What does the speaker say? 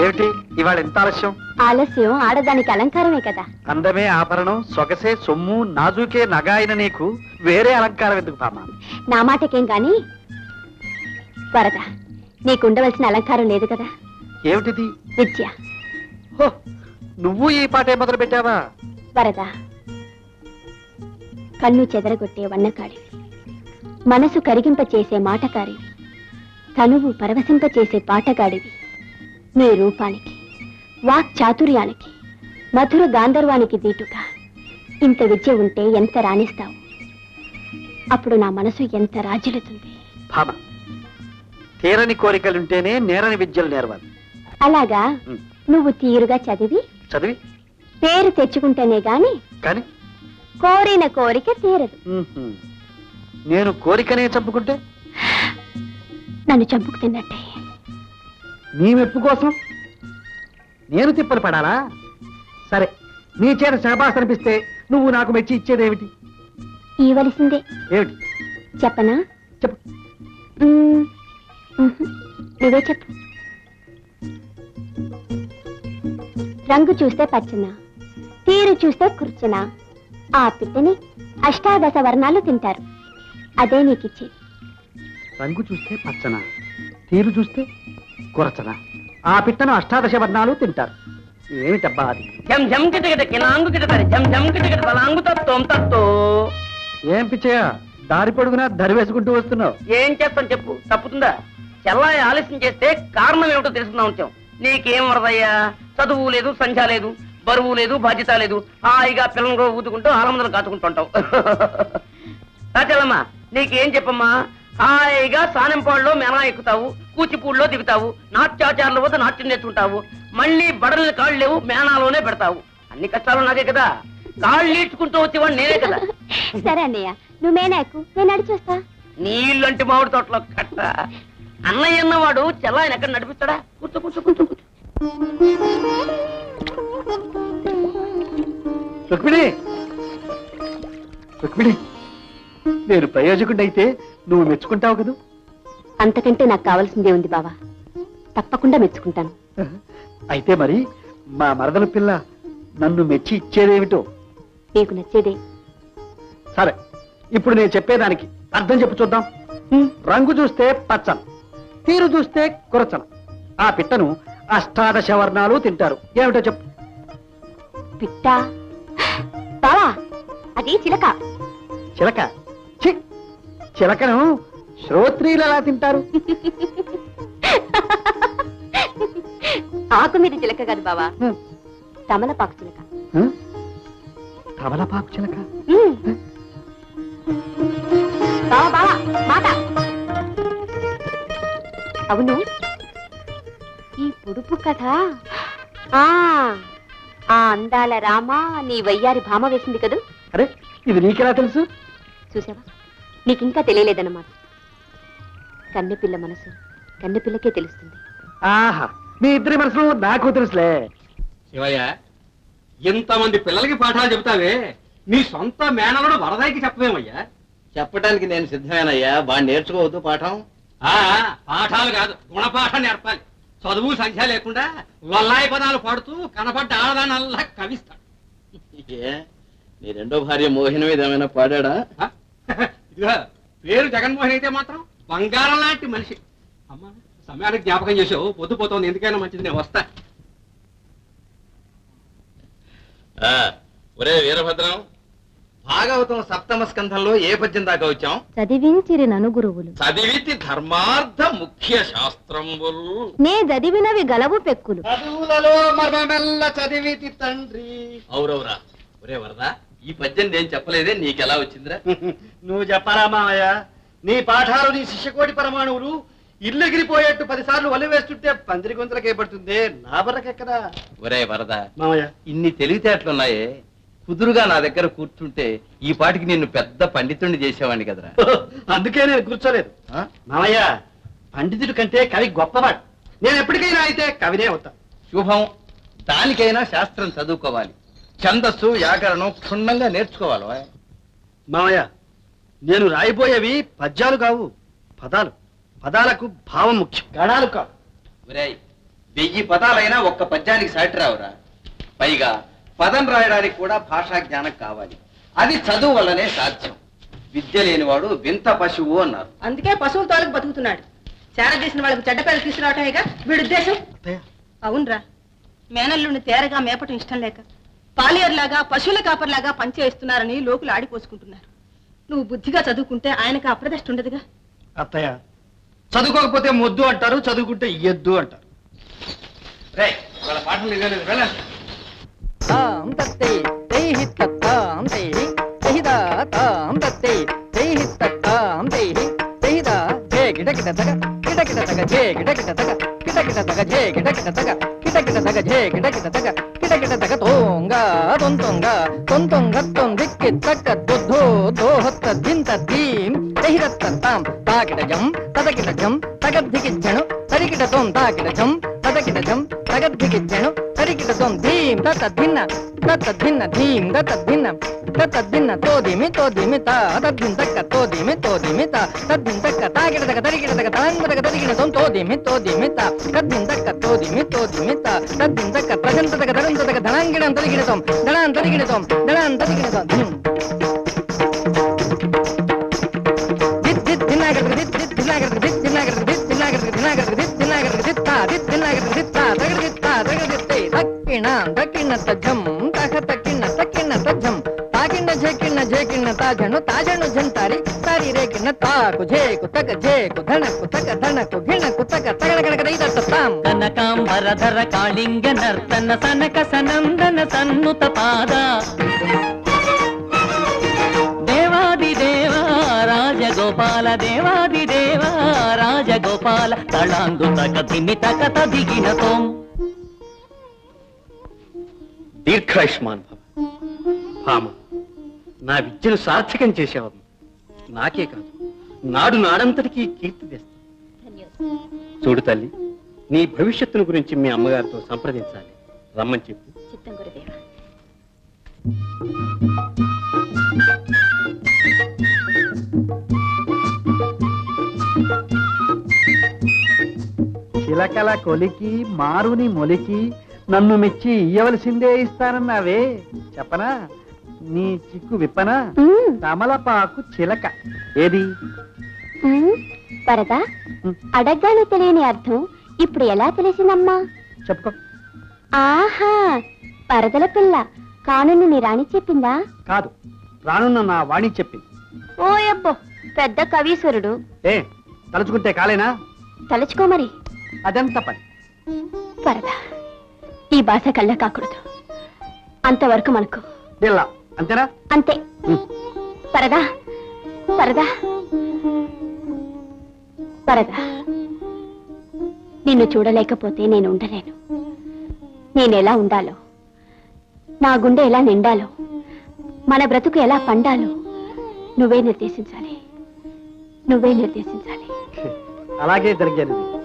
ఏమిటి? ఇవాళ ఎంత ఆలస్యం? ఆలస్యం ఆడదానికి అలంకారమే కదా. అందమే ఆభరణం సొగసే సొమ్ము నాజుకే నగ అయిన నీకు వేరే అలంకారం ఎందుకు బామ్మ? నా మాటకేం గాని? వరద నీకు ఉండవలసిన అలంకారం లేదు కదా? ఏమిటిది? విద్య. హో, నువ్వు ఈ పాటే మొదలు పెట్టావా వరద కన్ను చెదరగొట్టే వన్నకాడివి మనసు కరిగింప చేసే మాటకారివి తనువు పరవశింప చేసే పాటగాడివి. నీ రూపానికి వాక్ చాతుర్యానికి మధుర గాంధర్వానికి దీటుగా. ఇంత విద్య ఉంటే ఎంత రాణిస్తావు? అప్పుడు నా మనసు ఎంత రాజ్యులుతుంది భామ తీరని కోరికలుంటేనే నేరని విద్యలు నేర్వాలి. అలాగా? ఉమ్, నువ్వు తీరుగా చదివి? చదివి? పేరు తెచ్చుకుంటేనే గాని? కానీ? కోరిన కోరిక తీరదు. ఉహుం, నేను కోరికనే చంపుకుంటే? నన్ను చంపుకు తిన్నట్టే. నీ మెప్పు కోసం? నేను తిప్పలు పడాలా? సరే నీ చేత శబాస్ అనిపిస్తే నువ్వు నాకు మెచ్చి ఇచ్చేదేమిటి? ఇవ్వలసిందే ఏమిటి? చెప్పనా? చెప్పు. మ్మ్. మ్హూ. నువ్వే చెప్పు. రంగు చూస్తే పచ్చన? తీరు చూస్తే కూర్చున? ఆ పిట్టని అష్టాదశ వర్ణాలు తింటారు. అదే నీకిచ్చేది. రంగు చూస్తే పచ్చన తీరు చూస్తే కొరచన? ఆ పిట్టను అష్టాదశ వర్ణాలు తింటారు. ఏమిటబ్బా అది? జం జం కిటకిట కిలాంగు కిటతరి జం జం కిటకిట తలాంగు తత్వం తత్తో. ఏం పిచ్చయ్య దారి పొడుగునా దరి వేసుకుంటూ వస్తున్నావు? ఏం చేస్తాం చెప్పు తప్పుతుందా? చెల్లాయి ఆలస్యం చేస్తే కారణం ఏమిటో తెలుసుకుందాం వచ్చాం. నీకేం వరదయ్యా? చదువు లేదు సంధ్య లేదు బరువు లేదు బాధ్యత లేదు. హాయిగా పిల్లలు ఊదుకుంటూ ఆలమందలు కాచుకుంటుంటావు చెల్లమ్మా నీకేం చెప్పమ్మా? హాయిగా సానెంపాడులో మెనా ఎక్కుతావు కూచిపూడిలో దిగుతావు నాట్యాచారుల వద్ద నాట్యం నేర్చుకుంటావు మళ్ళీ బడలు కాళ్ళు లేవు మేనాలోనే పెడతావు. అన్ని కష్టాలు నాకే కదా. కాళ్ళు ఈడ్చుకుంటూ వచ్చేవాడు నేనే కదా. సరే అన్నయ్య నువ్వు మేనాకు నేను నడిచొస్తా నీళ్ళంటి మామిడి తోటలో కట్ట. అన్నయ్య అన్నవాడు చెల్లాయన ఎక్కడ నడిపిస్తాడా? కూర్చో కూర్చో కూర్చో కూర్చో. రుక్మిణి! రుక్మిణి! నేను ప్రయోజకుడైతే నువ్వు మెచ్చుకుంటావు కదూ? అంతకంటే నాకు కావాల్సిందే ఉంది బావా. తప్పకుండా మెచ్చుకుంటాను. అయితే మరి మా మరదల పిల్ల నన్ను మెచ్చి ఇచ్చేదేమిటో? నీకు నచ్చేదే. సరే ఇప్పుడు నేను చెప్పేదానికి అర్థం చెప్పు చూద్దాం. రంగు చూస్తే పచ్చన తీరు చూస్తే కురచన. ఆ పిట్టను అష్టాదశ వర్ణాలు తింటారు. ఏమిటో చెప్పు. పిట్ట? బావా అది చిలక. చిలక? చి చిలకను శ్రోత్రియులు ఎలా తింటారు? ఆకు మీద చిలక కాదు బావా. తమలపాకు చిలక? తమలపాకు చిలక? మ్. బావా బావా మాట. అవును. ఈ పొడుపు కథ ఆ ఆ అందాల రామ నీ వయ్యారి భామ వేసింది కదూ? అరే ఇది నీకెలా తెలుసు? చూసావా? నీకింకా తెలియలేదన్నమాట. కన్నెపిల్ల మనసు కన్నెపిల్లకే తెలుస్తుంది. ఆహా మీ ఇద్దరి మనసులో నాకు తెలుసులే. శివయ్య ఇంతమంది పిల్లలకి పాఠాలు చెప్తావే నీ సొంత మేనలుడు వరదాయికి చెప్పవేమయ్యా? చెప్పడానికి నేను సిద్ధమేనయ్యా. బాగా నేర్చుకోవద్దు పాఠం. ఆ పాఠాలు కాదు గుణపాఠం నేర్పాలి. చదువు సంఖ్య లేకుండా లొల్లాయి పదాలు పాడుతూ కనపడ్డ ఆడదానల్లా కవిస్తాడు. ఏ నీ రెండో భార్య మోహిని మీద ఏమైనా పాడా? ఇదిగో పేరు జగన్మోహన్ అయితే మాత్రం బంగారం లాంటి మనిషి. అమ్మా సమయానికి జ్ఞాపకం చేసావు పొద్దుపోతుంది ఎందుకైనా మంచిది. నేను వస్తా. ఒరే వీరభద్రం భాగవతం సప్తమ స్కంధంలో ఏ పద్యం దాకా వచ్చాం? చదివించిరి నను గురువులు చదివితి ధర్మార్థ ముఖ్య శాస్త్రంబుల్ నే చదివినవి గలవు పెక్కులు. చదువులలో మర్మమెల్ల చదివితి తండ్రి. అవురవురా ఒరే వరదా ఈ పద్యం నేను చెప్పలేదే నీకెలా వచ్చిందిరా? నువ్వు చెప్పరా మామయ్య? నీ పాఠాలు నీ శిష్యకోటి పరమాణువులు ఇల్లు ఎగిరిపోయేట్టు పదిసార్లు వలి వేస్తుంటే పందిరి గొంతులకే పడుతుంది నా బరకెక్కడా ఒరే వరద మామయ్య. ఇన్ని తెలివితేటలున్నాయే కుదురుగా నా దగ్గర కూర్చుంటే ఈ పాటికి నిన్ను పెద్ద పండితుణ్ణి చేసేవాడిని కదరా? అందుకే నేను కూర్చోలేదు? మామయ్య పండితుడి కంటే కవి గొప్పవాడు. నేను ఎప్పటికైనా అయితే కవినే అవుతా. శుభం. దానికైనా శాస్త్రం చదువుకోవాలి. ఛందస్సు వ్యాకరణం క్షుణ్ణంగా నేర్చుకోవాలి. మామయ్య నేను రాయిపోయేవి పద్యాలు కావు పదాలు. పదాలకు భావం ముఖ్యం. గణాలు కాదు ఒరేయ్ వెయ్యి పదాలైనా ఒక్క పద్యానికి సాటి రావురా. పైగా పదం రాయడానికి కూడా భాషా జ్ఞానం కావాలి. అది చదువు వల్లనే సాధ్యం. విద్య లేనివాడు వింత పశువు అన్నారు. అందుకే పశువుల తోలకు బతుకుతున్నాడు. చేర చేసిన వాళ్ళకి చెడ్డ పేరు తీసుకురావటమేగా వీడి ఉద్దేశం అవునరా. మేనల్లుని తేరగా మేపటం ఇష్టం లేక. పాలియర్లాగా పశువుల కాపర్లాగా పనిచేస్తున్నారని లోకులు ఆడిపోసుకుంటున్నారు. నువ్వు బుద్ధిగా చదువుకుంటే ఆయనకు అప్రదష్ట ఉండదుగా? అత్తయ్య చదువుకోకపోతే మొద్దు అంటారు చదువుకుంటే ఎద్దు అంటారు. రేయ్ వాళ్ళ పాటలు ఇవ్వలేదు వెళ్ళండి తాం తత్తే తైహి తత్తాం తైహి తైహిదా తాం తత్తే తైహి తత్తాం తైహి తైహిదా జే తగ జే గిట తగ గిట తగ జే గిట తగ గిట తగ జే తగ తోంగ. తొంతొంగ తొంతొంగ దిక్కి తక్క దుద్ధో దోహత్త దింత దీం తైహిదత్త తాం తాకిట జం తగద్ధికిచ్చను జం తగద్దికిచ్చణు తరికిట తోం తాకిట జం తదకిట జం ధీం తద్భిన్న తద్భిన్న ధీం తద్భిన్న తద్భిన్న తత ధిన్న తోదిమి తోదిమి తద్భిన్ తద్దిన్ తక్క తోదిమి తోదిమి తా తద్దిన్ తక్క తాగిడ తగ తరిగిడ తగ తలంగ తక తరికిట తోం తోదిమి తోదిమి తా తద్దిన్ తక్క తోదిమి తోదిమి తా తద్దిన్ తక్క ప్రజంత తగ ధరంత తగ ధనాంగిణం తరికిట తోం ధనాన్ తరికిట తోం ధనాన్ తరికిట తోం ధీం తాజను తాజను జంతారి తారి రేకిణ తాకు జేకు తక జేకు ధనకు తక ధనకు ఘిణకు తక తగడ గడగడ ఇదత్త తాం కనకాంబరధర కాళింగ నర్తన సనక సనందన సన్నుత పాద. దేవాది దేవా రాజగోపాల దేవాది దేవా రాజగోపాల తళాంగు తక ధిమి తక తదిగిన తోం. దీర్ఘాయుష్మాన్ భవ. భామ. నా విద్యను సార్థకం చేసేవమ్మ నాకే కాదు నాడు నాడంతటికీ కీర్తి తెస్తా. చూడు తల్లి నీ భవిష్యత్తును గురించి మీ అమ్మగారితో సంప్రదించాలి. రమ్మని చెప్పు. చిత్తం గురుదేవా చిలకల కొలికి మారుని మొలికి నన్ను మెచ్చి ఇయ్యవలసిందే ఇస్తానన్నావే. చెప్పనా? నీ చిక్కు విప్పనా. తమలపాకు చిలక. ఏది? మ్మ్. వరదా. అడగ్గానే తెలియని అర్థం. ఇప్పుడు ఎలా తెలిసిందమ్మా? చెప్పుకో. ఆహా పరదల పిల్ల. కానుని నీ రాణి చెప్పిందా? కాదు. రానున్న నా వాణి చెప్పింది. ఓయబ్బో పెద్ద కవీశ్వరుడు. ఏ తలుచుకుంటే కాలేనా? తలుచుకో మరి. అదెంత పని. పరదా ఈ భాష కళ్ళ కాకూడదు. అంతవరకు మనకు. బిల్లా అంతేనా? అంతే. పరదా. పరదా. పరదా. నిన్ను చూడలేకపోతే నేను ఉండలేను. నేనెలా ఉండాలో నా గుండె ఎలా నిండాలో మన బ్రతుకు ఎలా పండాలో నువ్వే నిర్దేశించాలి. నువ్వే నిర్దేశించాలి. అలాగే జరిగేది.